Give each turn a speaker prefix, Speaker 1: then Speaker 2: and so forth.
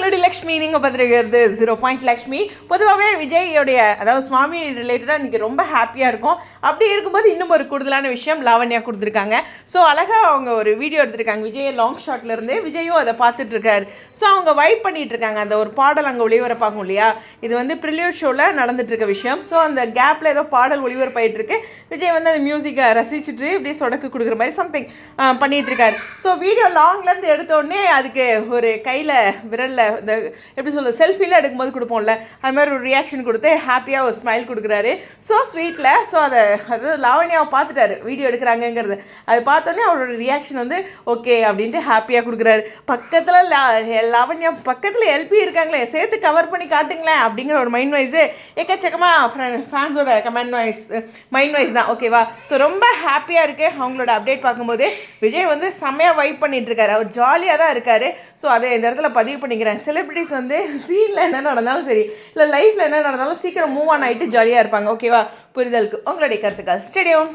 Speaker 1: உங்களுடைய லக்ஷ்மி நீங்கள் பார்த்துருக்கிறது zero point Lakshmi. பொதுவாகவே விஜய்யோடைய அதாவது சுவாமி ரிலேட்டடாக இன்றைக்கி ரொம்ப ஹாப்பியாக இருக்கும். அப்படி இருக்கும்போது இன்னும் ஒரு கூடுதலான விஷயம் லாவண்யா கொடுத்துருக்காங்க. ஸோ அழகாக அவங்க ஒரு வீடியோ எடுத்திருக்காங்க. விஜய் லாங் ஷாட்லேருந்து விஜயும் அதை பார்த்துட்ருக்காரு. ஸோ அவங்க வைப் பண்ணிட்டு இருக்காங்க அந்த ஒரு பாடல் அங்கே ஒளிபரப்பாகும் இல்லையா? இது வந்து ப்ரிலியூட் ஷோவில் நடந்துட்டுருக்க விஷயம். ஸோ அந்த கேப்பில் ஏதோ பாடல் ஒளிபரப்பாயிட்டு இருக்கு விஜய் வந்து அந்த மியூசிக்கை ரசிச்சுட்டு இப்படியே சொடக்கு கொடுக்குற மாதிரி சம்திங் பண்ணிகிட்ருக்காரு ஸோ வீடியோ லாங்லேருந்து எடுத்தோடனே அதுக்கு ஒரு கையில் விரலில் இந்த எப்படி சொல்ல செல்ஃபிலாம் எடுக்கும்போது கொடுப்போம்ல அது மாதிரி ஒரு ரியாக்ஷன் கொடுத்து ஹாப்பியாக ஒரு ஸ்மைல் கொடுக்குறாரு. ஸோ ஸ்வீட்டில் ஸோ அதை அது லாவண்யாவை பார்த்துட்டாரு வீடியோ எடுக்கிறாங்கங்கிறது. அது பார்த்தோன்னே அவரோட ரியாக்ஷன் வந்து ஓகே அப்படின்ட்டு ஹாப்பியாக கொடுக்குறாரு. பக்கத்தில் லா லாவண்யா பக்கத்தில் எல்பி இருக்காங்களே சேர்த்து கவர் பண்ணி காட்டுங்களேன் அப்படிங்கிற ஒரு மைண்ட் வைஸு எக்கச்சக்கமாக ஃபேன்ஸோட கமெண்ட் வைஸ் மைண்ட் வைஸ் தான். ஓகேவா ஸோ ரொம்ப ஹாப்பியாக இருக்கு. அவங்களோட அப்டேட் பார்க்கும்போது விஜய் வந்து செம்மையாக வைப் பண்ணிட்டு இருக்காரு. அவர் ஜாலியாக தான் இருக்காரு. ஸோ அதை இந்த இடத்துல பதிவு பண்ணிக்கிறேன். செலிபிரிட்டிஸ் வந்து சீனில் என்ன நடந்தாலும் சரி இல்லை லைஃப்பில் என்ன நடந்தாலும் சீக்கிரம் மூவ் ஆன் ஆகிட்டு ஜாலியாக இருப்பாங்க. ஓகேவா புரிதலுக்கு. உங்களுடைய கருத்துக்கள். ஸ்டேடியம்